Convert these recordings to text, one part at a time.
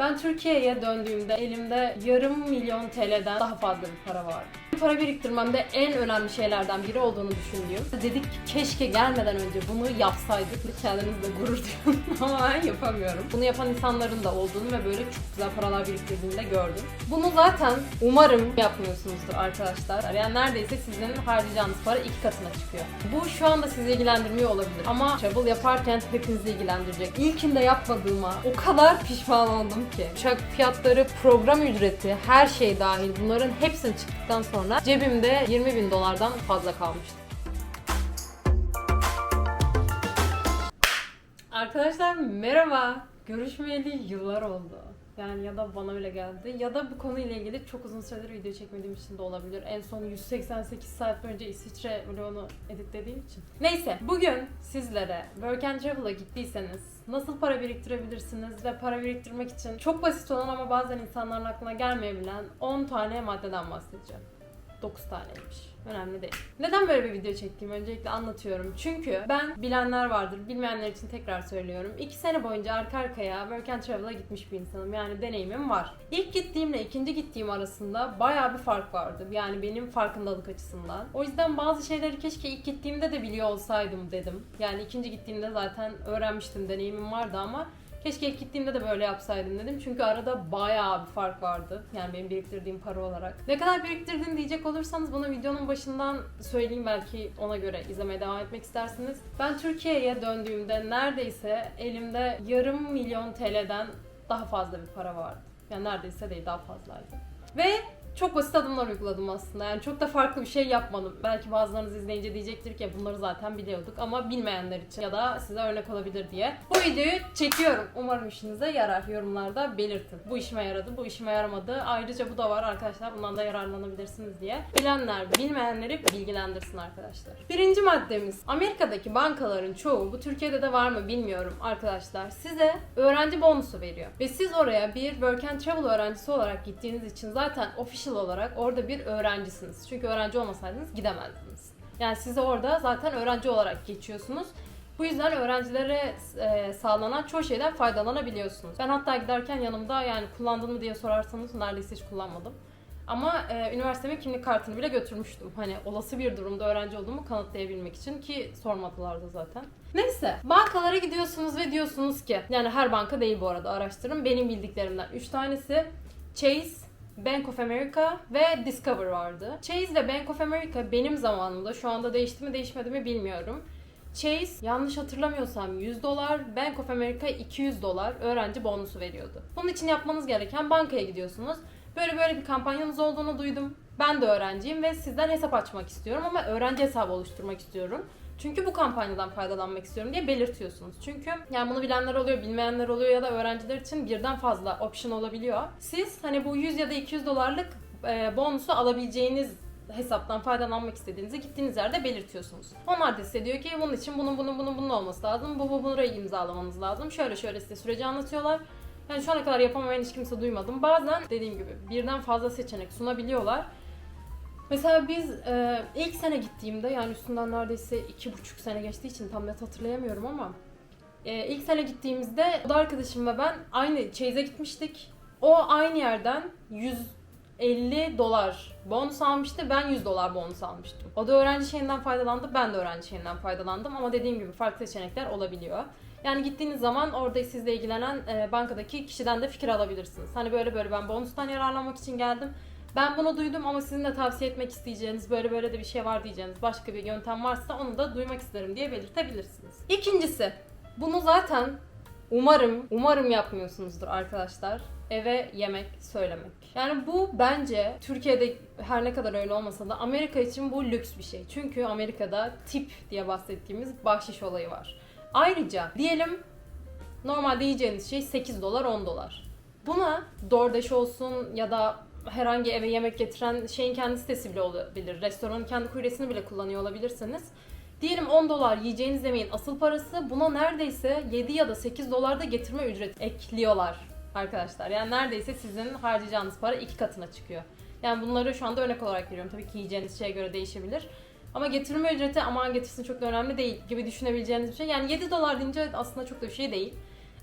Ben Türkiye'ye döndüğümde elimde yarım milyon TL'den daha fazla bir para vardı. Para biriktirmemde en önemli şeylerden biri olduğunu düşündüğüm. Dedik ki keşke gelmeden önce bunu yapsaydık. Kendinizle gurur duyun ama ben yapamıyorum. Bunu yapan insanların da olduğunu ve böyle çok güzel paralar biriktirdiğini de gördüm. Bunu zaten umarım yapmıyorsunuzdur arkadaşlar. Yani neredeyse sizin harcayacağınız para iki katına çıkıyor. Bu şu anda sizi ilgilendirmiyor olabilir ama travel yaparken hepinizi ilgilendirecek. İlkinde yapmadığıma o kadar pişman oldum ki. Uçak fiyatları, program ücreti, her şey dahil bunların hepsini çıktıktan sonra cebimde 20 bin dolardan fazla kalmıştı. Arkadaşlar merhaba. Görüşmeyeli yıllar oldu. Yani ya da bana öyle geldi ya da bu konuyla ilgili çok uzun süredir video çekmediğim için de olabilir. En son 188 saat önce İsviçre vlogunu editlediğim için. Neyse bugün sizlere Work and Travel'a gittiyseniz nasıl para biriktirebilirsiniz ve para biriktirmek için çok basit olan ama bazen insanların aklına gelmeyebilen 10 tane maddeden bahsedeceğim. 9 taneymiş. Önemli değil. Neden böyle bir video çektiğimi öncelikle anlatıyorum. Çünkü ben bilenler vardır, bilmeyenler için tekrar söylüyorum. 2 sene boyunca arka arkaya Work and Travel'a gitmiş bir insanım. Yani deneyimim var. İlk gittiğimle ikinci gittiğim arasında bayağı bir fark vardı. Yani benim farkındalık açısından. O yüzden bazı şeyleri keşke ilk gittiğimde de biliyor olsaydım dedim. Yani ikinci gittiğimde zaten öğrenmiştim, deneyimim vardı ama Keşke ilk gittiğimde de böyle yapsaydım dedim. Çünkü arada bayağı bir fark vardı. Yani benim biriktirdiğim para olarak. Ne kadar biriktirdim diyecek olursanız bunu videonun başından söyleyeyim belki ona göre izlemeye devam etmek istersiniz. Ben Türkiye'ye döndüğümde neredeyse elimde yarım milyon TL'den daha fazla bir para vardı. Yani neredeyse değil daha fazlaydı. Ve çok basit adımlar uyguladım aslında. Yani çok da farklı bir şey yapmadım. Belki bazılarınız izleyince diyecektir ki bunları zaten biliyorduk ama bilmeyenler için ya da size örnek olabilir diye. Bu videoyu çekiyorum. Umarım işinize yarar. Yorumlarda belirtin. Bu işime yaradı, bu işime yaramadı. Ayrıca bu da var arkadaşlar. Bundan da yararlanabilirsiniz diye. Bilenler bilmeyenleri bilgilendirsin arkadaşlar. Birinci maddemiz. Amerika'daki bankaların çoğu, bu Türkiye'de de var mı bilmiyorum arkadaşlar. Size öğrenci bonusu veriyor. Ve siz oraya bir work and travel öğrencisi olarak gittiğiniz için zaten official olarak orada bir öğrencisiniz. Çünkü öğrenci olmasaydınız gidemezdiniz. Yani size orada zaten öğrenci olarak geçiyorsunuz. Bu yüzden öğrencilere e, sağlanan çoğu şeyden faydalanabiliyorsunuz. Ben hatta giderken yanımda yani kullandın mı diye sorarsanız neredeyse hiç kullanmadım. Ama e, üniversitemin kimlik kartını bile götürmüştüm. Hani olası bir durumda öğrenci olduğumu kanıtlayabilmek için ki sormadılar da zaten. Neyse bankalara gidiyorsunuz ve diyorsunuz ki yani her banka değil bu arada araştırın. Benim bildiklerimden 3 tanesi Chase, Bank of America ve Discover vardı. Chase ve Bank of America benim zamanımda şu anda değişti mi değişmedi mi bilmiyorum. Chase yanlış hatırlamıyorsam 100 dolar, Bank of America 200 dolar öğrenci bonusu veriyordu. Bunun için yapmanız gereken bankaya gidiyorsunuz. Böyle böyle bir kampanyanız olduğunu duydum. Ben de öğrenciyim ve sizden hesap açmak istiyorum ama öğrenci hesabı oluşturmak istiyorum. Çünkü bu kampanyadan faydalanmak istiyorum diye belirtiyorsunuz. Çünkü yani bunu bilenler oluyor, bilmeyenler oluyor ya da öğrenciler için birden fazla option olabiliyor. Siz hani bu 100 ya da 200 dolarlık e, bonusu alabileceğiniz hesaptan faydalanmak istediğinizi gittiğiniz yerde belirtiyorsunuz. Onlar da size diyor ki bunun için bunun bunun bunun bunun olması lazım. Bu bu burayı imzalamanız lazım. Şöyle şöyle size süreci anlatıyorlar. Yani şu ana kadar yapamayan hiç kimse duymadım. Bazen dediğim gibi birden fazla seçenek sunabiliyorlar. Mesela biz e, ilk sene gittiğimde yani üstünden neredeyse iki buçuk sene geçtiği için tam net hatırlayamıyorum ama e, ilk sene gittiğimizde o da arkadaşım ve ben aynı Chase'e gitmiştik. O aynı yerden 150 dolar bonus almıştı. Ben 100 dolar bonus almıştım. O da öğrenci şeyinden faydalandı. Ben de öğrenci şeyinden faydalandım. Ama dediğim gibi farklı seçenekler olabiliyor. Yani gittiğiniz zaman orada sizle ilgilenen e, bankadaki kişiden de fikir alabilirsiniz. Hani böyle böyle ben bonustan yararlanmak için geldim. Ben bunu duydum ama sizin de tavsiye etmek isteyeceğiniz böyle böyle de bir şey var diyeceğiniz başka bir yöntem varsa onu da duymak isterim diye belirtebilirsiniz. İkincisi, bunu zaten umarım, umarım yapmıyorsunuzdur arkadaşlar. Eve yemek söylemek. Yani bu bence Türkiye'de her ne kadar öyle olmasa da Amerika için bu lüks bir şey. Çünkü Amerika'da tip diye bahsettiğimiz bahşiş olayı var. Ayrıca diyelim normalde yiyeceğiniz şey 8 dolar 10 dolar. Buna DoorDash olsun ya da herhangi eve yemek getiren şeyin kendi sitesi bile olabilir. Restoranın kendi kuryesini bile kullanıyor olabilirsiniz. Diyelim 10 dolar yiyeceğiniz yemeğin asıl parası buna neredeyse 7 ya da 8 dolar da getirme ücreti ekliyorlar arkadaşlar. Yani neredeyse sizin harcayacağınız para iki katına çıkıyor. Yani bunları şu anda örnek olarak veriyorum. Tabii ki yiyeceğiniz şeye göre değişebilir. Ama getirme ücreti aman getirsin çok da önemli değil gibi düşünebileceğiniz bir şey. Yani 7 dolar deyince aslında çok da bir şey değil.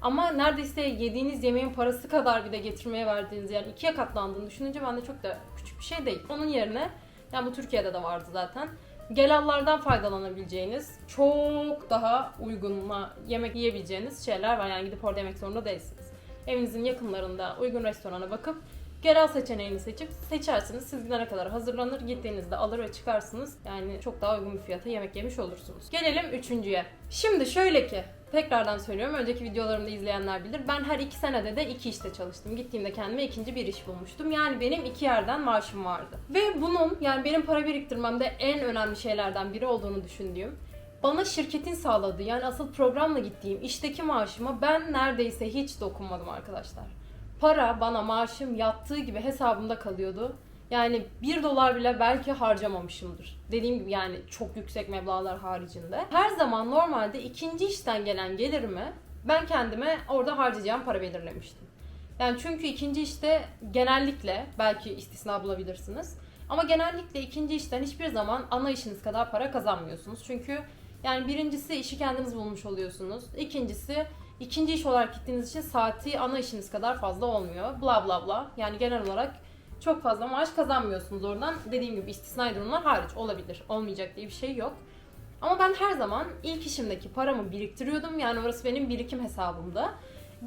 Ama neredeyse yediğiniz yemeğin parası kadar bir de getirmeye verdiğiniz yani ikiye katlandığını düşününce bende çok da küçük bir şey değil. Onun yerine yani bu Türkiye'de de vardı zaten. Gelallardan faydalanabileceğiniz çok daha uygunla yemek yiyebileceğiniz şeyler var. Yani gidip orada yemek zorunda değilsiniz. Evinizin yakınlarında uygun restorana bakıp Genel seçeneğini seçip seçersiniz. Siz gidene kadar hazırlanır. Gittiğinizde alır ve çıkarsınız. Yani çok daha uygun bir fiyata yemek yemiş olursunuz. Gelelim üçüncüye. Şimdi şöyle ki Tekrardan söylüyorum. Önceki videolarımda izleyenler bilir. Ben her iki senede de iki işte çalıştım. Gittiğimde kendime ikinci bir iş bulmuştum. Yani benim iki yerden maaşım vardı. Ve bunun yani benim para biriktirmemde en önemli şeylerden biri olduğunu düşündüğüm bana şirketin sağladığı yani asıl programla gittiğim işteki maaşıma ben neredeyse hiç dokunmadım arkadaşlar para bana maaşım yattığı gibi hesabımda kalıyordu. Yani 1 dolar bile belki harcamamışımdır. Dediğim gibi yani çok yüksek meblağlar haricinde. Her zaman normalde ikinci işten gelen gelirimi ben kendime orada harcayacağım para belirlemiştim. Yani çünkü ikinci işte genellikle belki istisna bulabilirsiniz. Ama genellikle ikinci işten hiçbir zaman ana işiniz kadar para kazanmıyorsunuz. Çünkü yani birincisi işi kendiniz bulmuş oluyorsunuz. İkincisi ikinci iş olarak gittiğiniz için saati ana işiniz kadar fazla olmuyor. Bla bla bla. Yani genel olarak çok fazla maaş kazanmıyorsunuz oradan. Dediğim gibi istisnai durumlar hariç olabilir. Olmayacak diye bir şey yok. Ama ben her zaman ilk işimdeki paramı biriktiriyordum. Yani orası benim birikim hesabımda.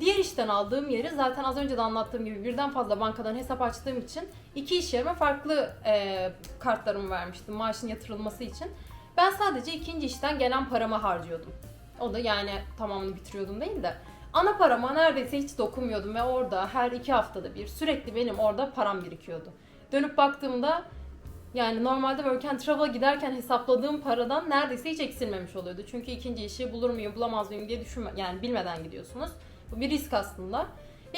Diğer işten aldığım yeri zaten az önce de anlattığım gibi birden fazla bankadan hesap açtığım için iki iş yerime farklı e, kartlarımı vermiştim maaşın yatırılması için. Ben sadece ikinci işten gelen paramı harcıyordum. O da yani tamamını bitiriyordum değil de. Ana parama neredeyse hiç dokunmuyordum ve orada her iki haftada bir sürekli benim orada param birikiyordu. Dönüp baktığımda yani normalde work and travel'a giderken hesapladığım paradan neredeyse hiç eksilmemiş oluyordu. Çünkü ikinci işi bulur muyum bulamaz mıyım diye düşünme yani bilmeden gidiyorsunuz. Bu bir risk aslında.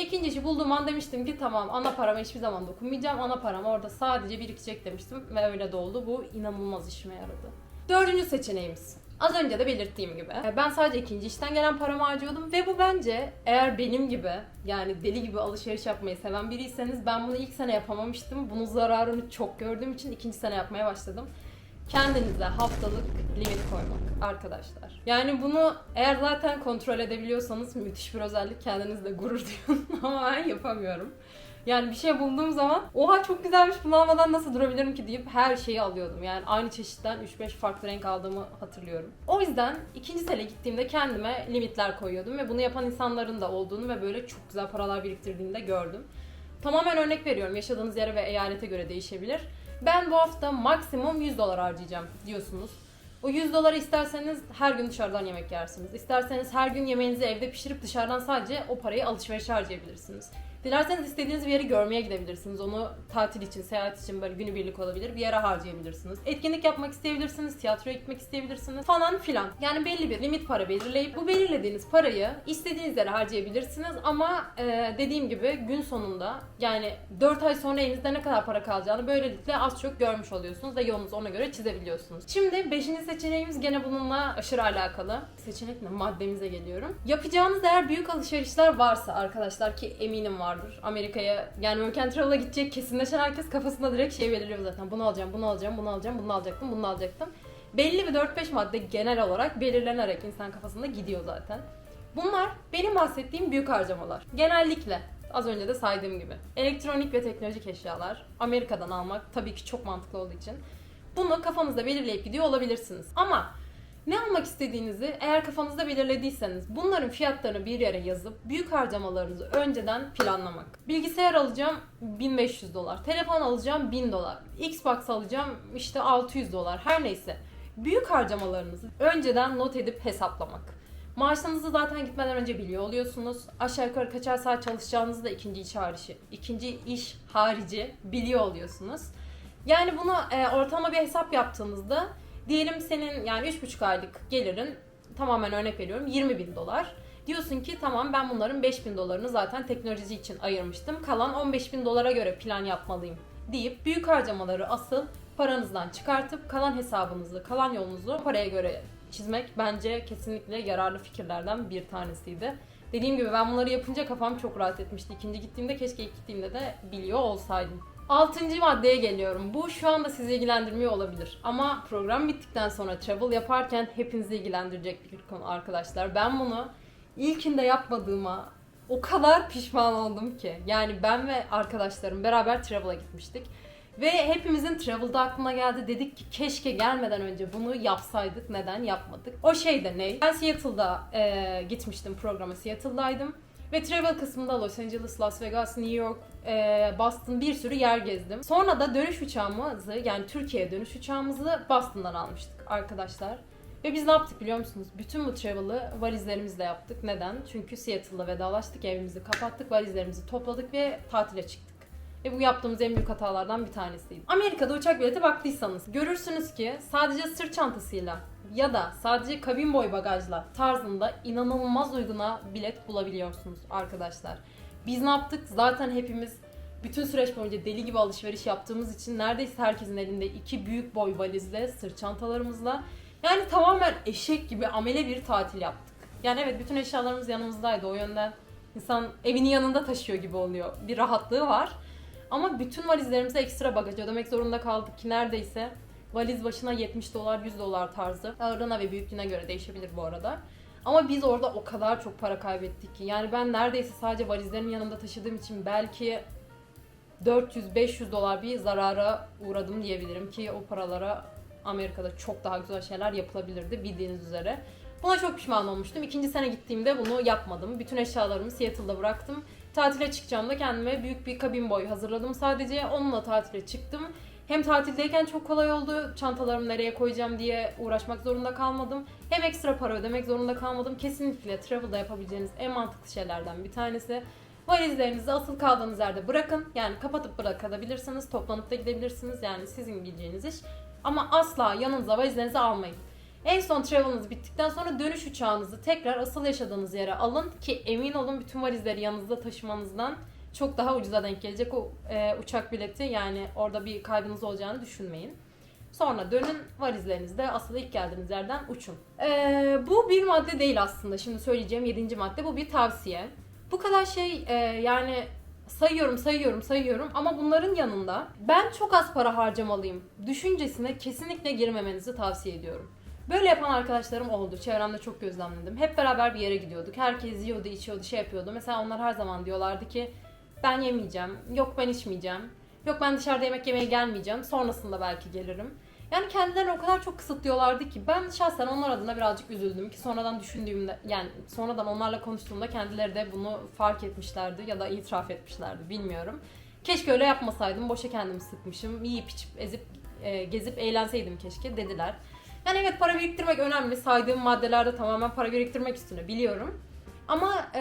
İkinci işi bulduğum an demiştim ki tamam ana parama hiçbir zaman dokunmayacağım. Ana param orada sadece birikecek demiştim ve öyle de oldu. Bu inanılmaz işime yaradı. Dördüncü seçeneğimiz. Az önce de belirttiğim gibi e, ben sadece ikinci işten gelen paramı harcıyordum ve bu bence eğer benim gibi yani deli gibi alışveriş yapmayı seven biriyseniz ben bunu ilk sene yapamamıştım. Bunun zararını çok gördüğüm için ikinci sene yapmaya başladım. Kendinize haftalık limit koymak arkadaşlar. Yani bunu eğer zaten kontrol edebiliyorsanız müthiş bir özellik kendinizle gurur duyun ama ben yapamıyorum. Yani bir şey bulduğum zaman oha çok güzelmiş bunu almadan nasıl durabilirim ki deyip her şeyi alıyordum. Yani aynı çeşitten 3-5 farklı renk aldığımı hatırlıyorum. O yüzden ikinci sene gittiğimde kendime limitler koyuyordum ve bunu yapan insanların da olduğunu ve böyle çok güzel paralar biriktirdiğini de gördüm. Tamamen örnek veriyorum. Yaşadığınız yere ve eyalete göre değişebilir. Ben bu hafta maksimum 100 dolar harcayacağım diyorsunuz. O 100 doları isterseniz her gün dışarıdan yemek yersiniz. İsterseniz her gün yemeğinizi evde pişirip dışarıdan sadece o parayı alışveriş harcayabilirsiniz. Dilerseniz istediğiniz bir yeri görmeye gidebilirsiniz. Onu tatil için, seyahat için böyle günübirlik olabilir. Bir yere harcayabilirsiniz. Etkinlik yapmak isteyebilirsiniz. Tiyatroya gitmek isteyebilirsiniz. Falan filan. Yani belli bir limit para belirleyip bu belirlediğiniz parayı istediğiniz yere harcayabilirsiniz. Ama e, dediğim gibi gün sonunda yani 4 ay sonra elinizde ne kadar para kalacağını böylelikle az çok görmüş oluyorsunuz ve yolunuzu ona göre çizebiliyorsunuz. Şimdi 5. seçeneğimiz gene bununla aşırı alakalı. Seçenek ne? Maddemize geliyorum. Yapacağınız eğer büyük alışverişler varsa arkadaşlar ki eminim var vardır. Amerika'ya yani Work and Travel'a gidecek kesinleşen herkes kafasında direkt şey belirliyor zaten. Bunu alacağım, bunu alacağım, bunu alacağım, bunu alacaktım, bunu alacaktım. Belli bir 4-5 madde genel olarak belirlenerek insan kafasında gidiyor zaten. Bunlar benim bahsettiğim büyük harcamalar. Genellikle az önce de saydığım gibi. Elektronik ve teknolojik eşyalar Amerika'dan almak tabii ki çok mantıklı olduğu için. Bunu kafanızda belirleyip gidiyor olabilirsiniz. Ama ne almak istediğinizi eğer kafanızda belirlediyseniz bunların fiyatlarını bir yere yazıp büyük harcamalarınızı önceden planlamak. Bilgisayar alacağım 1500 dolar, telefon alacağım 1000 dolar, Xbox alacağım işte 600 dolar her neyse. Büyük harcamalarınızı önceden not edip hesaplamak. Maaşınızı zaten gitmeden önce biliyor oluyorsunuz. Aşağı yukarı kaçar saat çalışacağınızı da ikinci iş harici, ikinci iş harici biliyor oluyorsunuz. Yani bunu e, ortalama bir hesap yaptığınızda Diyelim senin yani 3,5 aylık gelirin tamamen örnek veriyorum 20 bin dolar. Diyorsun ki tamam ben bunların 5 bin dolarını zaten teknoloji için ayırmıştım. Kalan 15 bin dolara göre plan yapmalıyım deyip büyük harcamaları asıl paranızdan çıkartıp kalan hesabınızı, kalan yolunuzu paraya göre çizmek bence kesinlikle yararlı fikirlerden bir tanesiydi. Dediğim gibi ben bunları yapınca kafam çok rahat etmişti. İkinci gittiğimde keşke ilk gittiğimde de biliyor olsaydım. Altıncı maddeye geliyorum. Bu şu anda sizi ilgilendirmiyor olabilir. Ama program bittikten sonra travel yaparken hepinizi ilgilendirecek bir konu arkadaşlar. Ben bunu ilkinde yapmadığıma o kadar pişman oldum ki. Yani ben ve arkadaşlarım beraber travel'a gitmiştik. Ve hepimizin travel'da aklına geldi. Dedik ki keşke gelmeden önce bunu yapsaydık. Neden yapmadık? O şey de ne? Ben Seattle'da e, gitmiştim programa. Seattle'daydım. Ve travel kısmında Los Angeles, Las Vegas, New York, e, Boston bir sürü yer gezdim. Sonra da dönüş uçağımızı yani Türkiye'ye dönüş uçağımızı Boston'dan almıştık arkadaşlar. Ve biz ne yaptık biliyor musunuz? Bütün bu travel'ı valizlerimizle yaptık. Neden? Çünkü Seattle'da vedalaştık, evimizi kapattık, valizlerimizi topladık ve tatile çıktık. Ve bu yaptığımız en büyük hatalardan bir tanesiydi. Amerika'da uçak bileti baktıysanız görürsünüz ki sadece sırt çantasıyla ya da sadece kabin boy bagajla tarzında inanılmaz uyguna bilet bulabiliyorsunuz arkadaşlar. Biz ne yaptık? Zaten hepimiz bütün süreç boyunca deli gibi alışveriş yaptığımız için neredeyse herkesin elinde iki büyük boy valizle, sırt çantalarımızla yani tamamen eşek gibi amele bir tatil yaptık. Yani evet bütün eşyalarımız yanımızdaydı o yönden insan evini yanında taşıyor gibi oluyor. Bir rahatlığı var. Ama bütün valizlerimize ekstra bagaj ödemek zorunda kaldık ki neredeyse valiz başına 70 dolar 100 dolar tarzı. Ağırlığına ve büyüklüğüne göre değişebilir bu arada. Ama biz orada o kadar çok para kaybettik ki. Yani ben neredeyse sadece valizlerimi yanımda taşıdığım için belki 400-500 dolar bir zarara uğradım diyebilirim ki o paralara Amerika'da çok daha güzel şeyler yapılabilirdi bildiğiniz üzere. Buna çok pişman olmuştum. İkinci sene gittiğimde bunu yapmadım. Bütün eşyalarımı Seattle'da bıraktım. Tatile çıkacağımda kendime büyük bir kabin boy hazırladım sadece. Onunla tatile çıktım. Hem tatildeyken çok kolay oldu. Çantalarımı nereye koyacağım diye uğraşmak zorunda kalmadım. Hem ekstra para ödemek zorunda kalmadım. Kesinlikle travel'da yapabileceğiniz en mantıklı şeylerden bir tanesi. Valizlerinizi asıl kaldığınız yerde bırakın. Yani kapatıp bırakabilirsiniz. Toplanıp da gidebilirsiniz. Yani sizin bileceğiniz iş. Ama asla yanınıza valizlerinizi almayın. En son travel'ınız bittikten sonra dönüş uçağınızı tekrar asıl yaşadığınız yere alın ki emin olun bütün valizleri yanınızda taşımanızdan çok daha ucuza denk gelecek o e, uçak bileti yani orada bir kaybınız olacağını düşünmeyin. Sonra dönün valizlerinizde asıl ilk geldiğiniz yerden uçun. E, bu bir madde değil aslında şimdi söyleyeceğim yedinci madde bu bir tavsiye. Bu kadar şey e, yani sayıyorum sayıyorum sayıyorum ama bunların yanında ben çok az para harcamalıyım düşüncesine kesinlikle girmemenizi tavsiye ediyorum. Böyle yapan arkadaşlarım oldu. Çevremde çok gözlemledim. Hep beraber bir yere gidiyorduk. Herkes yiyordu, içiyordu, şey yapıyordu. Mesela onlar her zaman diyorlardı ki ben yemeyeceğim. Yok ben içmeyeceğim. Yok ben dışarıda yemek yemeye gelmeyeceğim. Sonrasında belki gelirim. Yani kendilerini o kadar çok kısıtlıyorlardı ki ben şahsen onlar adına birazcık üzüldüm ki sonradan düşündüğümde yani sonradan onlarla konuştuğumda kendileri de bunu fark etmişlerdi ya da itiraf etmişlerdi bilmiyorum. Keşke öyle yapmasaydım boşa kendimi sıkmışım yiyip içip ezip e, gezip eğlenseydim keşke dediler. Yani evet para biriktirmek önemli saydığım maddelerde tamamen para biriktirmek üstüne biliyorum. Ama e,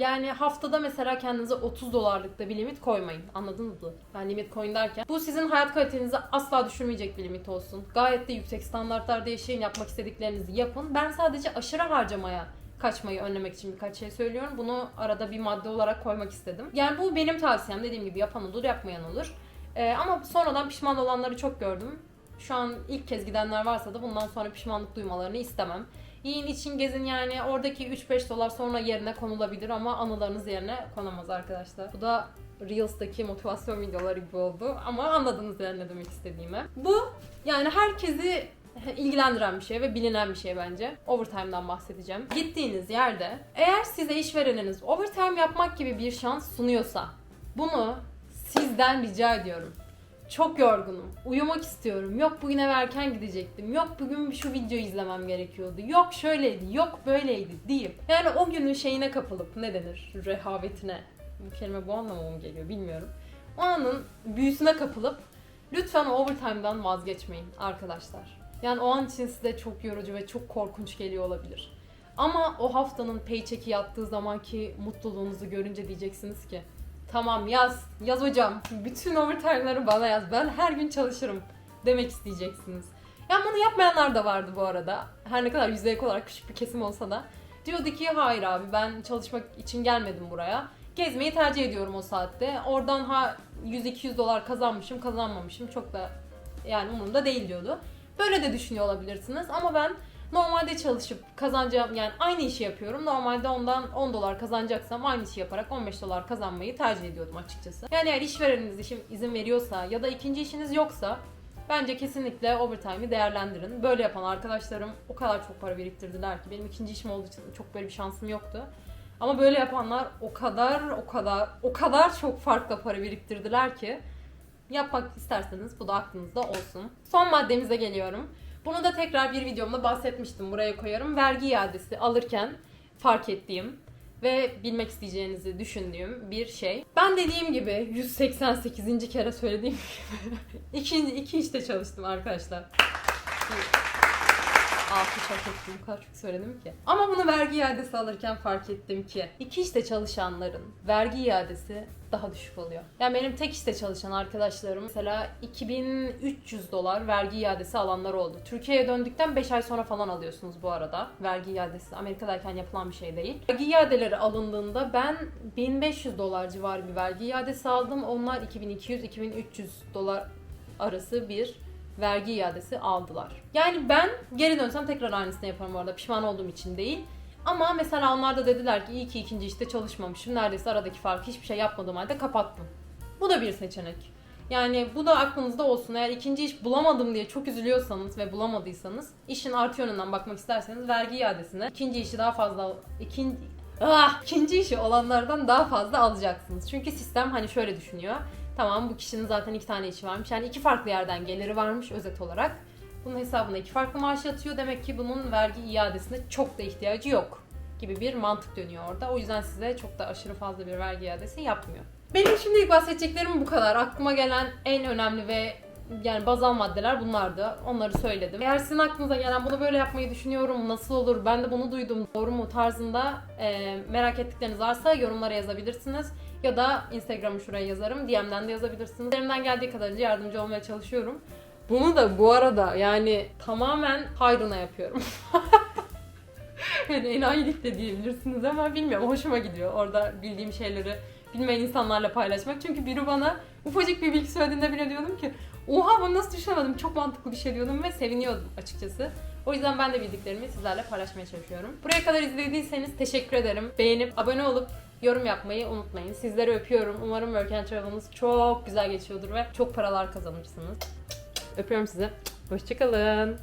yani haftada mesela kendinize 30 dolarlık da bir limit koymayın. Anladınız mı? Ben limit koyun derken. Bu sizin hayat kalitenizi asla düşürmeyecek bir limit olsun. Gayet de yüksek standartlarda yaşayın, yapmak istediklerinizi yapın. Ben sadece aşırı harcamaya kaçmayı önlemek için birkaç şey söylüyorum. Bunu arada bir madde olarak koymak istedim. Yani bu benim tavsiyem. Dediğim gibi yapan olur, yapmayan olur. E, ama sonradan pişman olanları çok gördüm. Şu an ilk kez gidenler varsa da bundan sonra pişmanlık duymalarını istemem. Yiyin için gezin yani oradaki 3-5 dolar sonra yerine konulabilir ama anılarınız yerine konamaz arkadaşlar. Bu da Reels'taki motivasyon videoları gibi oldu ama anladınız yani ne demek istediğimi. Bu yani herkesi ilgilendiren bir şey ve bilinen bir şey bence. Overtime'dan bahsedeceğim. Gittiğiniz yerde eğer size işvereniniz overtime yapmak gibi bir şans sunuyorsa bunu sizden rica ediyorum. Çok yorgunum. Uyumak istiyorum. Yok bugün eve erken gidecektim. Yok bugün şu videoyu izlemem gerekiyordu. Yok şöyleydi. Yok böyleydi deyip. Yani o günün şeyine kapılıp ne denir? Rehavetine. Bu kelime bu anlama mı geliyor bilmiyorum. O anın büyüsüne kapılıp lütfen overtime'dan vazgeçmeyin arkadaşlar. Yani o an için size çok yorucu ve çok korkunç geliyor olabilir. Ama o haftanın paycheck'i yattığı zamanki mutluluğunuzu görünce diyeceksiniz ki Tamam yaz. Yaz hocam. Bütün overtime'ları bana yaz. Ben her gün çalışırım demek isteyeceksiniz. Yani bunu yapmayanlar da vardı bu arada. Her ne kadar yüzdelik olarak küçük bir kesim olsa da. Diyordu ki hayır abi ben çalışmak için gelmedim buraya. Gezmeyi tercih ediyorum o saatte. Oradan ha 100-200 dolar kazanmışım kazanmamışım çok da yani umurumda değil diyordu. Böyle de düşünüyor olabilirsiniz ama ben Normalde çalışıp kazanacağım yani aynı işi yapıyorum. Normalde ondan 10 dolar kazanacaksam aynı işi yaparak 15 dolar kazanmayı tercih ediyordum açıkçası. Yani eğer işvereniniz işim izin veriyorsa ya da ikinci işiniz yoksa Bence kesinlikle overtime'i değerlendirin. Böyle yapan arkadaşlarım o kadar çok para biriktirdiler ki benim ikinci işim olduğu için çok böyle bir şansım yoktu. Ama böyle yapanlar o kadar o kadar o kadar çok farklı para biriktirdiler ki yapmak isterseniz bu da aklınızda olsun. Son maddemize geliyorum. Bunu da tekrar bir videomda bahsetmiştim. Buraya koyarım. Vergi iadesi alırken fark ettiğim ve bilmek isteyeceğinizi düşündüğüm bir şey. Ben dediğim gibi 188. kere söylediğim gibi iki, iki işte çalıştım arkadaşlar. Altı çok ettim. O kadar çok söyledim ki. Ama bunu vergi iadesi alırken fark ettim ki iki işte çalışanların vergi iadesi daha düşük oluyor. Yani benim tek işte çalışan arkadaşlarım mesela 2300 dolar vergi iadesi alanlar oldu. Türkiye'ye döndükten 5 ay sonra falan alıyorsunuz bu arada. Vergi iadesi Amerika'dayken yapılan bir şey değil. Vergi iadeleri alındığında ben 1500 dolar civarı bir vergi iadesi aldım. Onlar 2200-2300 dolar arası bir vergi iadesi aldılar. Yani ben geri dönsem tekrar aynısını yaparım bu arada. Pişman olduğum için değil. Ama mesela onlar da dediler ki iyi ki ikinci işte çalışmamışım. Neredeyse aradaki farkı hiçbir şey yapmadığım halde kapattım. Bu da bir seçenek. Yani bu da aklınızda olsun. Eğer ikinci iş bulamadım diye çok üzülüyorsanız ve bulamadıysanız işin artı yönünden bakmak isterseniz vergi iadesine ikinci işi daha fazla ikinci Ah, ikinci işi olanlardan daha fazla alacaksınız. Çünkü sistem hani şöyle düşünüyor. Tamam bu kişinin zaten iki tane işi varmış. Yani iki farklı yerden geliri varmış özet olarak. Bunun hesabına iki farklı maaş yatıyor. Demek ki bunun vergi iadesine çok da ihtiyacı yok gibi bir mantık dönüyor orada. O yüzden size çok da aşırı fazla bir vergi iadesi yapmıyor. Benim şimdilik bahsedeceklerim bu kadar. Aklıma gelen en önemli ve yani bazal maddeler bunlardı. Onları söyledim. Eğer sizin aklınıza gelen bunu böyle yapmayı düşünüyorum, nasıl olur, ben de bunu duydum, doğru mu tarzında e, merak ettikleriniz varsa yorumlara yazabilirsiniz. Ya da Instagram'ı şuraya yazarım, DM'den de yazabilirsiniz. Elimden geldiği kadarınca yardımcı olmaya çalışıyorum. Bunu da bu arada yani tamamen hayrına yapıyorum. yani enayilik de diyebilirsiniz ama bilmiyorum hoşuma gidiyor. Orada bildiğim şeyleri bilmeyen insanlarla paylaşmak. Çünkü biri bana ufacık bir bilgi söylediğinde bile diyordum ki oha bunu nasıl düşünemedim çok mantıklı bir şey diyordum ve seviniyordum açıkçası. O yüzden ben de bildiklerimi sizlerle paylaşmaya çalışıyorum. Buraya kadar izlediyseniz teşekkür ederim. Beğenip abone olup yorum yapmayı unutmayın. Sizleri öpüyorum. Umarım Work and Travel'ınız çok güzel geçiyordur ve çok paralar kazanırsınız. Öpüyorum sizi. Hoşçakalın.